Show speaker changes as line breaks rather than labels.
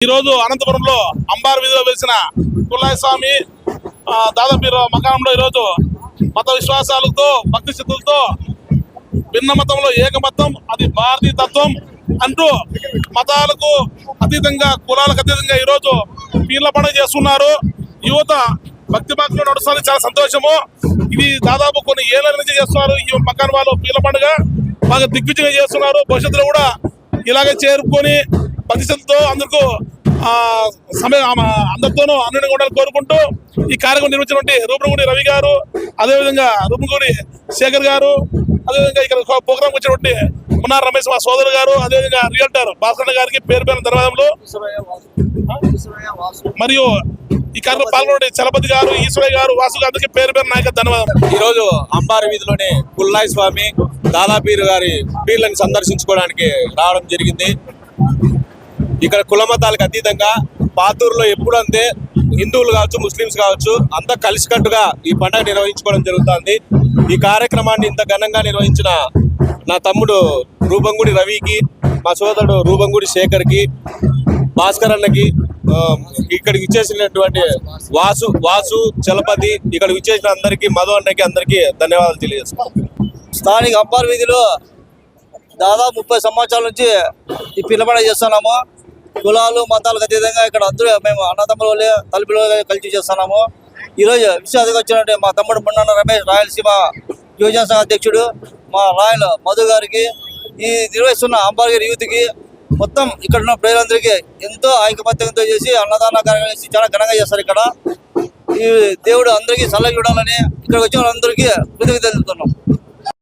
ఈ రోజు అనంతపురంలో అంబార్ వీధిలో వెలిసిన కుల్లాయ స్వామి ఆ, దాదాపు మకానంలో ఈరోజు మత విశ్వాసాలతో భక్తి శక్తులతో భిన్న మతంలో ఏకమతం అది భారతీయ తత్వం అంటూ మతాలకు అతీతంగా కులాలకు అతీతంగా ఈరోజు పీర్ల పండుగ చేస్తున్నారు. యువత భక్తి భక్తులు నడుస్తుంది చాలా సంతోషము. ఇది దాదాపు కొన్ని ఏళ్ళ నుంచి చేస్తున్నారు ఈ మకాన్ వాళ్ళు పీర్ల పండుగ. బాగా దిగ్విజయంగా చేస్తున్నారు. భవిష్యత్తులో కూడా ఇలాగే చేరుకొని ప్రతిష్టతో అందరికీ సమయం ఆమె అందరితోనూ అన్నింటిగా ఉండాలని కోరుకుంటూ ఈ కార్యక్రమం నిర్మించినటువంటి రూపంగుడి రవి గారు అదేవిధంగా రూపంగుడి శేఖర్ గారు అదేవిధంగా ఇక్కడ ప్రోగ్రామ్ వచ్చినటువంటి మున్నార్ రమేష్ మా సోదరు గారు అదేవిధంగా రియల్టర్ భాస్కర్ గారికి పేరు పేరు ధన్యవాదములు. మరియు ఈ కార్యక్రమం పాల్గొనే చలపతి గారు ఈశ్వరయ్య గారు వాసు గారికి పేరు పేరు నాయక ధన్యవాదాలు
ఈ రోజు అంబారి వీధిలోని పుల్లాయి స్వామి దాదాపీరు గారి పీర్లను సందర్శించుకోవడానికి రావడం జరిగింది. ఇక్కడ కుల మతాలకు అతీతంగా పాతూరులో ఎప్పుడంతే హిందువులు కావచ్చు ముస్లిమ్స్ కావచ్చు అంతా కలిసికట్టుగా ఈ పండుగ నిర్వహించుకోవడం జరుగుతుంది. ఈ కార్యక్రమాన్ని ఇంత ఘనంగా నిర్వహించిన నా తమ్ముడు రూపంగుడి రవికి మా సోదరుడు రూపంగుడి శేఖర్కి భాస్కర్ అన్నకి ఇక్కడికి ఇచ్చేసినటువంటి వాసు వాసు చలపతి ఇక్కడ ఇచ్చేసిన అందరికీ మధు అన్నకి అందరికీ ధన్యవాదాలు తెలియజేస్తున్నాను
స్థానిక అంబార్ వీధిలో దాదాపు ముప్పై సంవత్సరాల నుంచి ఈ పిల్లబడ చేస్తున్నాము. కులాలు మతాలకు అతీతంగా ఇక్కడ అందరూ మేము అన్నదమ్ముల తలుపులు కలిసి చేస్తున్నాము. ఈరోజు విశ్వాసంగా వచ్చినట్టు మా తమ్ముడు మున్నన్న రమేష్ రాయలసీమ యువజన సంఘ అధ్యక్షుడు మా రాయల్ మధు గారికి ఈ నిర్వహిస్తున్న అంబార్ యూత్కి మొత్తం ఇక్కడ ఉన్న ప్రజలందరికీ ఎంతో ఐకమత్యంతో చేసి అన్నదాన కార్యక్రమం చేసి చాలా ఘనంగా చేస్తారు ఇక్కడ. ఈ దేవుడు అందరికీ సలహా చూడాలని ఇక్కడ వచ్చిన వాళ్ళందరికీ కృతజ్ఞత తెలుపుతున్నాం.